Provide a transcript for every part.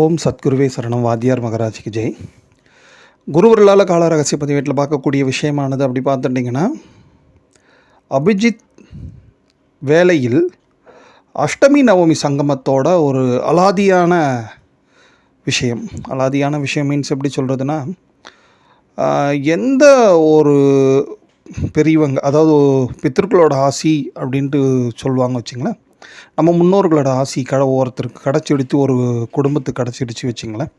ஓம் சத்குருவே சரணம். வாத்தியார் மகராஜிக்கு ஜெய். குருவர்களால் கால ரகசிய பதிவேட்டில் பார்க்கக்கூடிய விஷயமானது அப்படி பார்த்துட்டிங்கன்னா அபிஜித் வேலையில் அஷ்டமி நவமி சங்கமத்தோட ஒரு அலாதியான விஷயம். அலாதியான விஷயம் மீன்ஸ் எப்படி சொல்கிறதுனா எந்த ஒரு பெரியவங்க அதாவது பித்தர்களோட ஆசி அப்படின்ட்டு சொல்லுவாங்க வச்சிங்களேன். நம்ம முன்னோர்களோட ஆசி கடை ஒருத்தருக்கு கிடச்சிடுத்து ஒரு குடும்பத்துக்கு கிடச்சிடுச்சு வச்சுங்களேன்.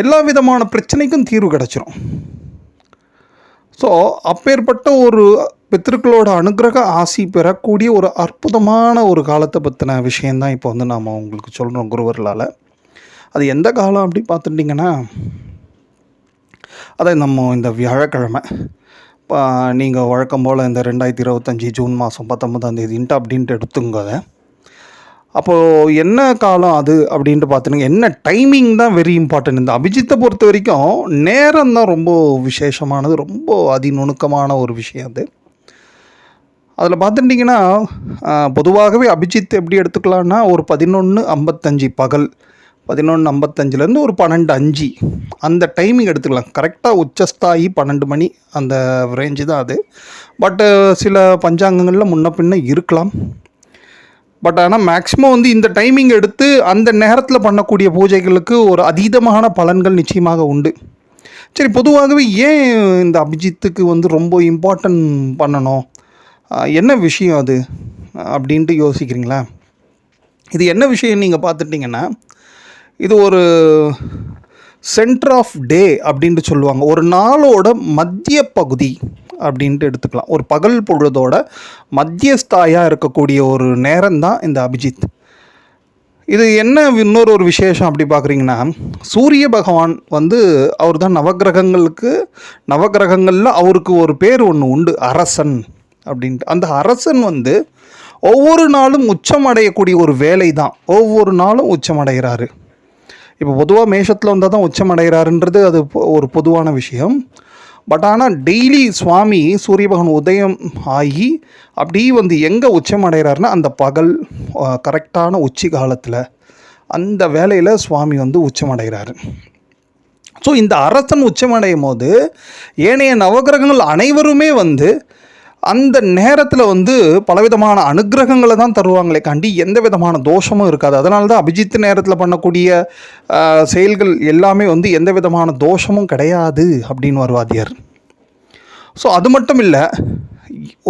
எல்லா விதமான பிரச்சனைக்கும் தீர்வு கிடச்சிரும். ஸோ அப்பேற்பட்ட ஒரு பித்திருக்களோட அனுகிரக ஆசி பெறக்கூடிய ஒரு அற்புதமான ஒரு காலத்தை பற்றின விஷயந்தான் இப்போ வந்து நாம் உங்களுக்கு சொல்கிறோம் குருவர்களால். அது எந்த காலம் அப்படி பார்த்துட்டிங்கன்னா அதை நம்ம இந்த வியாழக்கிழமை நீங்கள் வழக்கம் போல் இந்த ரெண்டாயிரத்தி இருபத்தஞ்சி ஜூன் மாதம் பத்தொன்பதாம் தேதின்ட்டு அப்படின்ட்டு எடுத்துங்க அதை அப்போது என்ன காலம் அது அப்படின்ட்டு பார்த்துனுங்க என்ன டைமிங் தான் வெரி இம்பார்ட்டன்ட் இந்த அபிஜித்தை பொறுத்த வரைக்கும் நேரம் தான் ரொம்ப விசேஷமானது ரொம்ப அதிநுணுக்கமான ஒரு விஷயம் அது. அதில் பார்த்துட்டிங்கன்னா பொதுவாகவே அபிஜித் எப்படி எடுத்துக்கலான்னா ஒரு பதினொன்று ஐம்பத்தஞ்சு பகல் பதினொன்று ஐம்பத்தஞ்சிலேருந்து ஒரு பன்னெண்டு அஞ்சு. அந்த டைமிங் எடுத்துக்கலாம். கரெக்டாக உச்சஸ்தாயி பன்னெண்டு மணி அந்த ரேஞ்சு தான் அது. பட்டு சில பஞ்சாங்கங்களில் முன்ன பின்ன இருக்கலாம். பட் ஆனால் மேக்ஸிமம் வந்து இந்த டைமிங் எடுத்து அந்த நேரத்தில் பண்ணக்கூடிய பூஜைகளுக்கு ஒரு அதீதமான பலன்கள் நிச்சயமாக உண்டு. சரி பொதுவாகவே ஏன் இந்த அபிஜித்துக்கு வந்து ரொம்ப இம்பார்ட்டன்ட் பண்ணணும்? என்ன விஷயம் அது? அப்படின்ட்டு யோசிக்கிறீங்களா? இது என்ன விஷயம் நீங்கள் பார்த்துட்டிங்கன்னா இது ஒரு சென்டர் ஆஃப் டே அப்படின்ட்டு சொல்லுவாங்க. ஒரு நாளோட மத்திய பகுதி அப்படின்ட்டு எடுத்துக்கலாம். ஒரு பகல் பொழுதோட மத்தியஸ்தாயாக இருக்கக்கூடிய ஒரு நேரம் தான் இந்த அபிஜித். இது என்ன இன்னொரு ஒரு விசேஷம் அப்படி பார்க்குறீங்கன்னா சூரிய பகவான் வந்து அவர் தான் நவக்கிரகங்களுக்கு நவக்கிரகங்களில் அவருக்கு ஒரு பேர் ஒன்று உண்டு அரசன் அப்படின்ட்டு. அந்த அரசன் வந்து ஒவ்வொரு நாளும் உச்சம் அடையக்கூடிய ஒரு வேலை தான் ஒவ்வொரு நாளும் உச்சம் அடைகிறாரு இப்போ பொதுவாக மேஷத்தில் வந்தால் தான் உச்சம் அடைகிறாருன்றது அது பொ- ஒரு பொதுவான விஷயம். பட் ஆனால் டெய்லி சுவாமி சூரிய பகவான் உதயம் ஆகி அப்படியே வந்து எங்கே உச்சம் அடைகிறாருன்னா அந்த பகல் கரெக்டான உச்சி காலத்தில் அந்த வேலையில் சுவாமி வந்து உச்சம் அடைகிறாரு. ஸோ இந்த அரசன் உச்சமடையும் போது ஏனைய நவகிரகங்கள் அனைவருமே வந்து அந்த நேரத்தில் வந்து பலவிதமான அனுக்கிரகங்களை தான் தருவாங்களே காண்டி எந்த விதமான தோஷமும் இருக்காது. அதனால தான் அபிஜித் நேரத்தில் பண்ணக்கூடிய செயல்கள் எல்லாமே வந்து எந்த விதமான தோஷமும் கிடையாது அப்படின்னு வருவாதியார் ஸோ அது மட்டும் இல்லை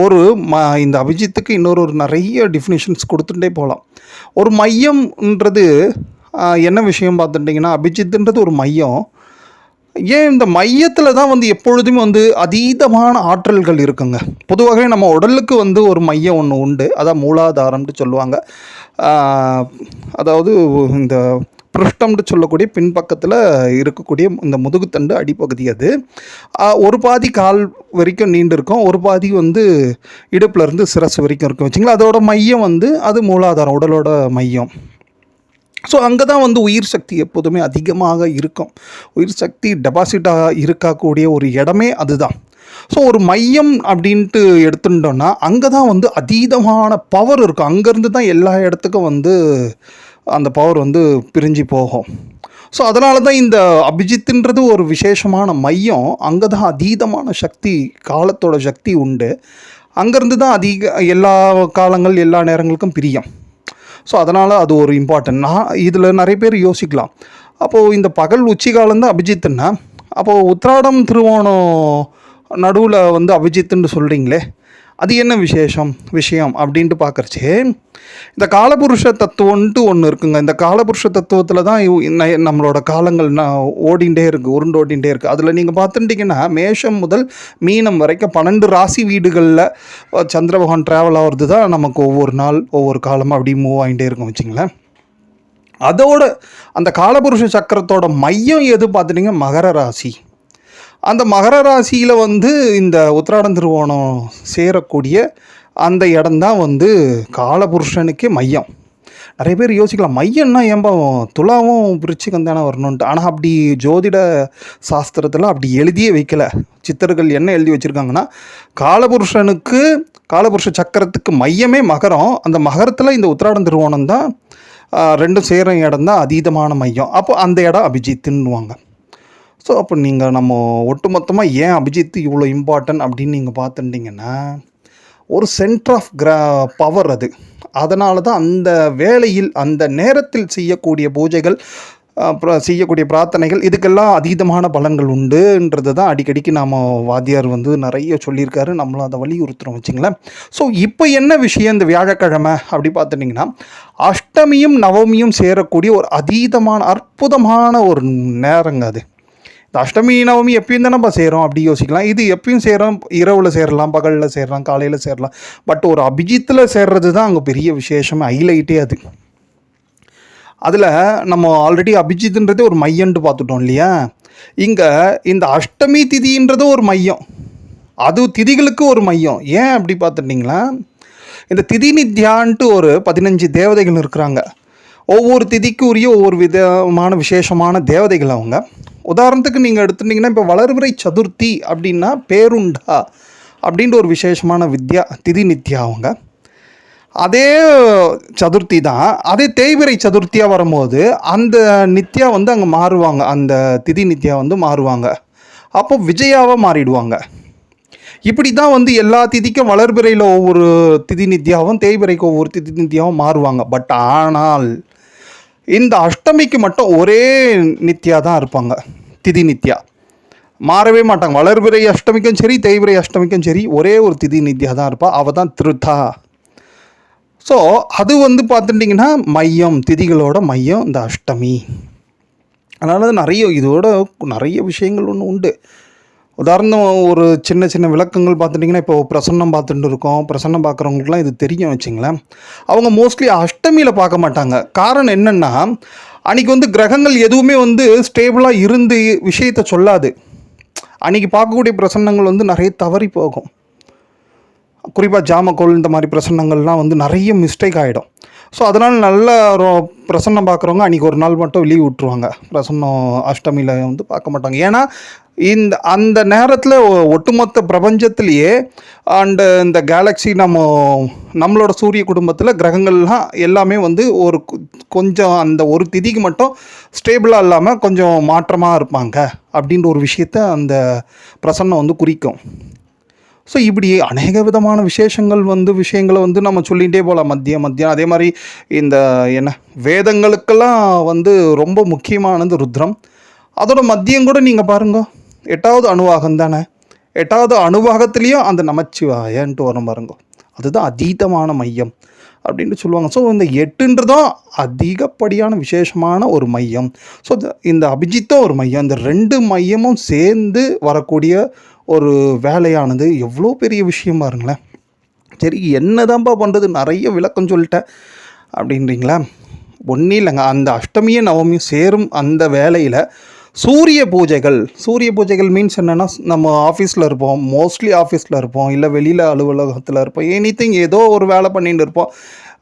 ஒரு ம இந்த அபிஜித்துக்கு இன்னொரு ஒரு நிறைய டிஃபினிஷன்ஸ் கொடுத்துட்டே போகலாம் ஒரு மையம்ன்றது என்ன விஷயம் பார்த்துட்டிங்கன்னா அபிஜித்துன்றது ஒரு மையம். ஏன் இந்த மையத்தில் தான் வந்து எப்பொழுதுமே வந்து அதீதமான ஆற்றல்கள் இருக்குங்க? பொதுவாகவே நம்ம உடலுக்கு வந்து ஒரு மையம் ஒன்று உண்டு. அதான் மூலாதாரம்னு சொல்லுவாங்க. அதாவது இந்த பிருஷ்டம்னு சொல்லக்கூடிய பின்பக்கத்தில் இருக்கக்கூடிய இந்த முதுகுத்தண்டு அடிப்பகுதி அது. ஒரு பாதி கால் வரைக்கும் நீண்டு இருக்கும். ஒரு பாதி வந்து இடுப்புலேருந்து சிரசு வரைக்கும் இருக்கும். வச்சுங்களா அதோட மையம் வந்து அது மூலாதாரம் உடலோட மையம். ஸோ அங்கே தான் வந்து உயிர் சக்தி எப்போதுமே அதிகமாக இருக்கும். உயிர் சக்தி டெபாசிட்டாக இருக்கக்கூடிய ஒரு இடமே அதுதான். ஸோ ஒரு மையம் அப்படின்ட்டு எடுத்துட்டோன்னா அங்கே தான் வந்து அதீதமான பவர் இருக்கும். அங்கேருந்து தான் எல்லா இடத்துக்கும் வந்து அந்த பவர் வந்து பிரிஞ்சு போகும். ஸோ அதனால தான் இந்த அபிஜித்துன்றது ஒரு விசேஷமான மையம். அங்கே தான் அதீதமான சக்தி காலத்தோட சக்தி உண்டு. அங்கேருந்து தான் அதிக எல்லா காலங்கள் எல்லா நேரங்களுக்கும் பிரியும். ஸோ அதனால் அது ஒரு இம்பார்ட்டன்ட் நான் இதில் நிறைய பேர் யோசிக்கலாம். அப்போது இந்த பகல் உச்சிகாலந்தான் தான் அபிஜித்துன்னா அப்போது உத்ராடம் திருவோணம் நடுவில் வந்து அபிஜித்துன்னு சொல்கிறீங்களே அது என்ன விசேஷம்? விஷயம் அப்படின்ட்டு பார்க்குறச்சே இந்த காலபுருஷ தத்துவம்ன்ட்டு ஒன்று இருக்குங்க. இந்த காலபுருஷ தத்துவத்தில் தான் நம்மளோட காலங்கள் ஓடிண்டே இருக்குது உருண்டு ஓடிண்டே இருக்குது அதில் நீங்கள் பார்த்துட்டிங்கன்னா மேஷம் முதல் மீனம் வரைக்கும் பன்னெண்டு ராசி வீடுகளில் சந்திர பகவான் ட்ராவல் ஆகிறது தான் நமக்கு ஒவ்வொரு நாள் ஒவ்வொரு காலமாக அப்படி மூவ் ஆகிட்டே இருக்கும் வச்சுங்களேன். அதோட அந்த காலபுருஷ சக்கரத்தோட மையம் எது பார்த்துட்டிங்க? மகர ராசி. அந்த மகர ராசியில் வந்து இந்த உத்திராடம் திருவோணம் சேரக்கூடிய அந்த இடம்தான் வந்து காலபுருஷனுக்கே மையம். நிறைய பேர் யோசிக்கலாம் மையம்னா ஏன்பா துலாவும் விருச்சிகம் தானே வரணுன்ட்டு ஆனால் அப்படி ஜோதிட சாஸ்திரத்தில் அப்படி எழுதியே வைக்கல. சித்தர்கள் என்ன எழுதி வச்சுருக்காங்கன்னா காலபுருஷனுக்கு காலபுருஷ சக்கரத்துக்கு மையமே மகரம். அந்த மகரத்தில் இந்த உத்திராடம் திருவோணம் தான் ரெண்டும் சேரும் இடம் தான் அதீதமான மையம். அப்போ அந்த இடம் அபிஜித்துன்னுவாங்க. ஸோ அப்போ நீங்கள் நம்ம ஒட்டுமொத்தமாக ஏன் அபிஜித் இவ்வளோ இம்பார்ட்டன்ட் அப்படின்னு நீங்கள் பார்த்துட்டிங்கன்னா ஒரு சென்டர் ஆஃப் கிரா பவர் அது. அதனால தான் அந்த வேளையில் அந்த நேரத்தில் செய்யக்கூடிய பூஜைகள் அப்புறம் செய்யக்கூடிய பிரார்த்தனைகள் இதுக்கெல்லாம் அதீதமான பலன்கள் உண்டுன்றது தான் அடிக்கடிக்கு நாம் வாத்தியார் வந்து நிறைய சொல்லியிருக்காரு. நம்மளும் அதை வலியுறுத்துறோம் வச்சுங்களேன். ஸோ இப்போ என்ன விஷயம் இந்த வியாழக்கிழமை அப்படி பார்த்துட்டிங்கன்னா அஷ்டமியும் நவமியும் சேரக்கூடிய ஒரு அதீதமான அற்புதமான ஒரு நேரங்க அது. இந்த அஷ்டமி நவமி எப்பயும் தான் நம்ம செய்கிறோம் அப்படி யோசிக்கலாம். இது எப்பயும் செய்கிறோம் இரவில் சேரலாம் பகலில் சேரலாம் காலையில் சேரலாம். பட் ஒரு அபிஜித்தில் சேர்றது தான் அங்கே பெரிய விசேஷமே ஹைலைட்டே அது. அதில் நம்ம ஆல்ரெடி அபிஜித்ன்றதே ஒரு மையன்ட்டு பார்த்துட்டோம் இல்லையா? இங்கே இந்த அஷ்டமி திதின்றது ஒரு மையம். அது திதிகளுக்கு ஒரு மையம். ஏன் அப்படி பார்த்துட்டிங்களா? இந்த திதி நித்யான்ட்டு ஒரு பதினஞ்சு தேவதைகள் இருக்கிறாங்க. ஒவ்வொரு திதிக்கு உரிய ஒவ்வொரு விதமான விசேஷமான தேவதைகள் அவங்க. உதாரணத்துக்கு நீங்கள் எடுத்துட்டிங்கன்னா இப்போ வளர்பிறை சதுர்த்தி அப்படின்னா பேருண்டா அப்படின்ற ஒரு விசேஷமான வித்யா திதி நித்யா அவங்க. அதே சதுர்த்தி தான். அதே தேய்விரை சதுர்த்தியாக வரும்போது அந்த நித்யா வந்து அங்கே மாறுவாங்க. அந்த திதி நித்யா வந்து மாறுவாங்க. அப்போ விஜயாவாக மாறிடுவாங்க. இப்படி தான் வந்து எல்லா திதிக்கும் வளர்பிறையில் ஒவ்வொரு திதி நித்யாவும் தேய்பிறைக்கு ஒவ்வொரு திதி நித்யாவும் மாறுவாங்க. பட் ஆனால் இந்த அஷ்டமிக்கு மட்டும் ஒரே நித்யா தான் இருப்பாங்க. திதி நித்யா. மாறவே மாட்டாங்க. வளர்பிறை அஷ்டமிக்கும் சரி தேய்பிறை அஷ்டமிக்கும் சரி ஒரே ஒரு திதி நித்யா தான் இருப்பாள் அவள் தான் திருத்தா. ஸோ அது வந்து பார்த்துட்டிங்கன்னா மையம் திதிகளோட மையம் இந்த அஷ்டமி. அதனால் நிறைய இதோட நிறைய விஷயங்கள் ஒன்று உண்டு. உதாரணம் ஒரு சின்ன சின்ன விளக்கங்கள் பார்த்துட்டிங்கன்னா இப்போ பிரசன்னம் பார்த்துட்டு இருக்கோம். பிரசன்னம் பார்க்குறவங்களுக்குலாம் இது தெரியும் வச்சுங்களேன். அவங்க மோஸ்ட்லி அஷ்டமியில் பார்க்க மாட்டாங்க. காரணம் என்னென்னா அன்றைக்கி வந்து கிரகங்கள் எதுவுமே வந்து ஸ்டேபிளாக இருந்து விஷயத்தை சொல்லாது. அன்றைக்கி பார்க்கக்கூடிய பிரசன்னங்கள் வந்து நிறைய தவறி போகும். குறிப்பாக ஜாமக்கோல் இந்த மாதிரி பிரசன்னங்கள்லாம் வந்து நிறைய மிஸ்டேக் ஆகிடும் ஸோ அதனால் நல்ல பிரசன்னம் பார்க்குறவங்க அன்றைக்கி ஒரு நாள் மட்டும் லீவ் விட்ருவாங்க பிரசன்னம் அஷ்டமியில் வந்து பார்க்க மாட்டாங்க. ஏன்னா இந்த அந்த நேரத்தில் ஒட்டுமொத்த பிரபஞ்சத்திலேயே அண்டு இந்த கேலக்ஸி நம்ம நம்மளோட சூரிய குடும்பத்தில் கிரகங்கள்லாம் எல்லாமே வந்து ஒரு கொஞ்சம் அந்த ஒரு திதிக்கு மட்டும் ஸ்டேபிளாக இல்லாமல் கொஞ்சம் மாற்றமாக இருப்பாங்க அப்படின்ற ஒரு விஷயத்த அந்த பிரசன்னம் வந்து குறிக்கும். ஸோ இப்படி அநேக விதமான விசேஷங்கள் வந்து விஷயங்களை வந்து நம்ம சொல்லிகிட்டே போகலாம் மத்தியம் மத்தியம் அதே மாதிரி இந்த என்ன வேதங்களுக்கெல்லாம் வந்து ரொம்ப முக்கியமானது ருத்ரம். அதோட மத்தியம் கூட நீங்கள் பாருங்க. எட்டாவது அணுவாகம் தானே? எட்டாவது அணுவாகத்துலேயும் அந்த நமச்சிவாயன்ட்டு வரும் பாருங்க. அதுதான் அதீதமான மையம் அப்படின்னு சொல்லுவாங்க. ஸோ இந்த எட்டுன்றதும் அதிகப்படியான விசேஷமான ஒரு மையம். ஸோ இந்த அபிஜித்தும் ஒரு மையம் இந்த ரெண்டு மையமும் சேர்ந்து வரக்கூடிய ஒரு வேலையானது எவ்வளோ பெரிய விஷயம் பாருங்களேன். சரி என்னதான்ப்பா பண்ணுறது நிறைய விளக்கம் சொல்லிட்டேன். அப்படின்றீங்களா? ஒன்றும் இல்லைங்க. அந்த அஷ்டமியும் நவமியும் சேரும் அந்த வேலையில் சூரிய பூஜைகள். சூரிய பூஜைகள் மீன்ஸ் என்னென்னா நம்ம ஆஃபீஸில் இருப்போம். மோஸ்ட்லி ஆஃபீஸில் இருப்போம். இல்லை வெளியில் அலுவலகத்தில் இருப்போம். எனி ஏதோ ஒரு வேலை பண்ணிட்டு இருப்போம்.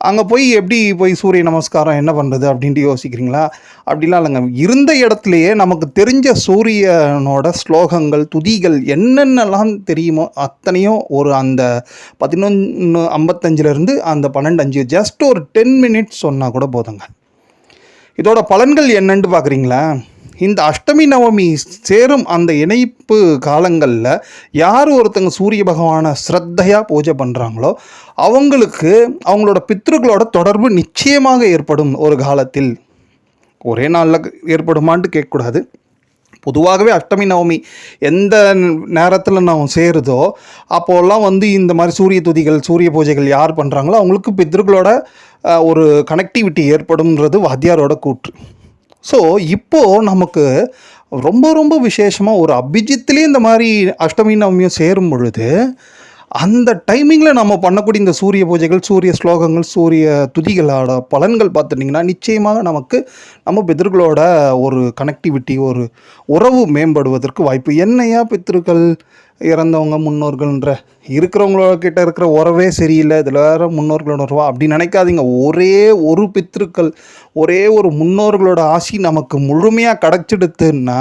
அங்கே போய் எப்படி போய் சூரிய நமஸ்காரம் என்ன பண்ணுறது அப்படின்ட்டு யோசிக்கிறீங்களா? அப்படிலாம் இல்லைங்க. இருந்த இடத்துலையே நமக்கு தெரிஞ்ச சூரியனோட ஸ்லோகங்கள் துதிகள் என்னென்னலாம் தெரியுமோ அத்தனையும் ஒரு அந்த பதினொன்று ஐம்பத்தஞ்சிலேருந்து அந்த பன்னெண்டு அஞ்சு ஜஸ்ட் ஒரு டென் மினிட்ஸ் சொன்னால் கூட போதுங்க. இதோட பலன்கள் என்னன்ட்டு பார்க்குறீங்களா இந்த அஷ்டமி நவமி சேரும் அந்த இணைப்பு காலங்களில் யார் ஒருத்தங்க சூரிய பகவானை ஸ்ரத்தையாக பூஜை பண்ணுறாங்களோ அவங்களுக்கு அவங்களோட பித்ருக்களோட தொடர்பு நிச்சயமாக ஏற்படும் ஒரு காலத்தில். ஒரே நாளில் ஏற்படுமான்ட்டு கேட்கக்கூடாது. பொதுவாகவே அஷ்டமி நவமி எந்த நேரத்தில் நான் சேருதோ அப்போல்லாம் வந்து இந்த மாதிரி சூரிய துதிகள் சூரிய பூஜைகள் யார் பண்ணுறாங்களோ அவங்களுக்கு பித்ருக்களோட ஒரு கனெக்டிவிட்டி ஏற்படும்ன்றது வாத்தியாரோட கூற்று. ஸோ இப்போது நமக்கு ரொம்ப ரொம்ப விசேஷமாக ஒரு அபிஜித்லேயே இந்த மாதிரி அஷ்டமி நவமியும் சேரும் பொழுது அந்த டைமிங்கில் நம்ம பண்ணக்கூடிய இந்த சூரிய பூஜைகள் சூரிய ஸ்லோகங்கள் சூரிய துதிகளோட பலன்கள் பார்த்துட்டிங்கன்னா நிச்சயமாக நமக்கு நம்ம பித்தர்களோட ஒரு கனெக்டிவிட்டி ஒரு உறவு மேம்படுவதற்கு வாய்ப்பு. என்னையா பித்திருக்கள் இறந்தவங்க முன்னோர்கள்ன்ற இருக்கிறவங்களோட கிட்ட இருக்கிற உறவே சரியில்லை இதில் வேற முன்னோர்களோட உறவா அப்படி நினைக்காதீங்க. ஒரே ஒரு பித்திருக்கள் ஒரே ஒரு முன்னோர்களோட ஆசி நமக்கு முழுமையாக கிடச்சிடுத்துன்னா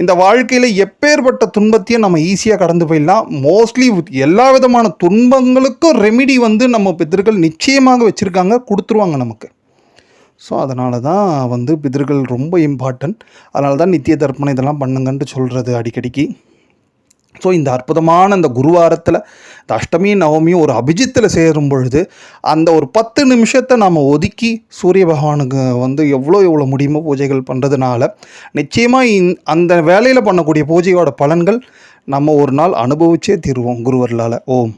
இந்த வாழ்க்கையில் எப்பேற்பட்ட துன்பத்தையும் நம்ம ஈஸியாக கடந்து போயிடலாம். மோஸ்ட்லி எல்லா விதமான துன்பங்களுக்கும் ரெமிடி வந்து நம்ம பித்தர்கள் நிச்சயமாக வச்சுருக்காங்க கொடுத்துருவாங்க நமக்கு. ஸோ அதனால தான் வந்து பிதர்கள் ரொம்ப இம்பார்ட்டன்ட் அதனால தான் நித்திய தர்ப்பணம் இதெல்லாம் பண்ணுங்கன்ட்டு சொல்கிறது அடிக்கடிக்கு. ஸோ இந்த அற்புதமான அந்த குருவாரத்தில் இந்த அஷ்டமி நவமியும் ஒரு அபிஜித்தில் சேரும் பொழுது அந்த ஒரு பத்து நிமிஷத்தை நாம் ஒதுக்கி சூரிய பகவானுக்கு வந்து எவ்வளோ எவ்வளோ முடியுமோ பூஜைகள் பண்ணுறதுனால நிச்சயமாக இந் அந்த வேலையில் பண்ணக்கூடிய பூஜையோட பலன்கள் நம்ம ஒரு நாள் அனுபவிச்சே தீருவோம் குருவர்களால். ஓம்.